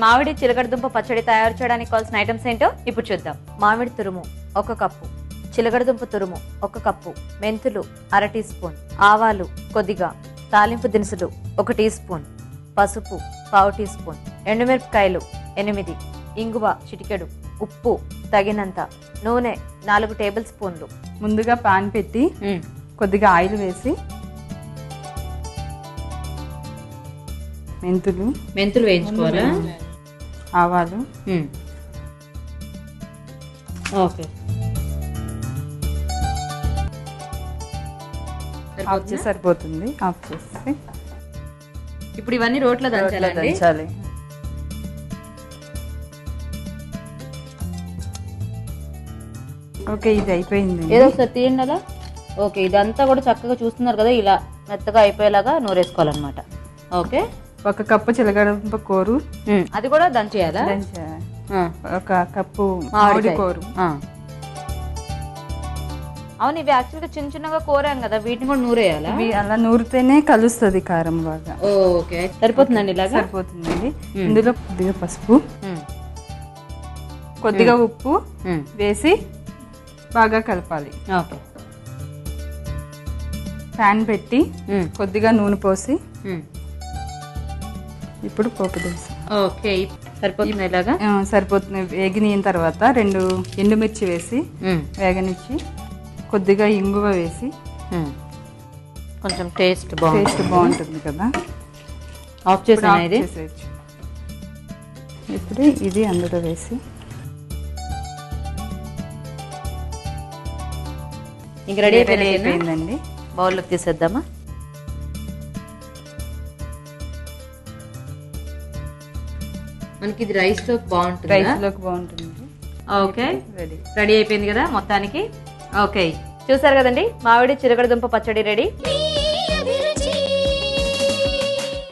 మామిడి చిలకడదుంప పచ్చడి తయారు చేయడానికి కావాల్సిన ఐటమ్స్ ఏంటో ఇప్పుడు చూద్దాం. మామిడి తురుము ఒక కప్పు. చిలకడదుంప తురుము ఒక కప్పు. మెంతులు అర టీ స్పూన్. ఆవాలు కొద్దిగా. తాలింపు దినుసులు ఒక టీ స్పూన్. పసుపు పావు టీ స్పూన్. ఎండుమిరపకాయలు ఎనిమిది. ఇంగువ చిటికెడు. ఉప్పు తగినంత. నూనె నాలుగు టేబుల్ స్పూన్లు. ముందుగా పాన్ పెట్టి కొద్దిగా ఆయిల్ వేసి మెంతులు. మెంతులు వేయించుకోవాలా? ఆవాలు. ఓకే. ఆఫ్ చేసి సరిపోతుంది. ఆఫ్ చేసి. ఇప్పుడు ఇవన్నీ రోట్లో దంచాలి ఓకే ఇది అయిపోయింది ఏదో ఒకసారి తీయండి అలా. ఓకే ఇదంతా కూడా చక్కగా చూస్తున్నారు కదా ఇలా మెత్తగా అయిపోయేలాగా నూరేసుకోవాలన్నమాట. ఓకే? ఒక కప్పు చిలకడంప కూరు. అది కూడా దంచేయాలా దంచా-. ఒక కప్పు మామిడి. కూరు. అవును ఇవి యాక్చువల్గా చిన్న చిన్నగా కోరాం కదా వీటిని కూడా నూరేయాలా? ఇవి అలా నూరితేనే కలుస్తుంది కారం బాగా. ఓకే. సరిపోతుందండి ఇలాగా? సరిపోతుందండి. ఇందులో కొద్దిగా పసుపు. కొద్దిగా ఉప్పు. వేసి బాగా కలపాలి. ఓకే. ప్యాన్ పెట్టి. కొద్దిగా నూనె పోసి. ఇప్పుడు పోపు దినుసు. ఓకే సరిపోతుంది ఇలాగా? సరిపోతుంది. వేగిన తర్వాత రెండు ఎండుమిర్చి వేసి. వేగనిచ్చి కొద్దిగా ఇంగువ వేసి. కొంచెం టేస్ట్ టేస్ట్ బాగుంటుంది కదా. ఆఫ్ ఇది? చేసేయచ్చు. ఇప్పుడు ఇది అందులో వేసి. ఇంక రెడీ రెడీ అయిపోయింది అయిపోయిందండి. బౌల్లోకి తీసేద్దామా? మనకి ఇది రైస్లో బాగుంటుంది? రైస్లోకి బాగుంటుంది. ఓకే రెడీ రెడీ అయిపోయింది కదా మొత్తానికి? ఓకే చూసారు కదండి? మామిడి చిరగడదుంప పచ్చడి రెడీ?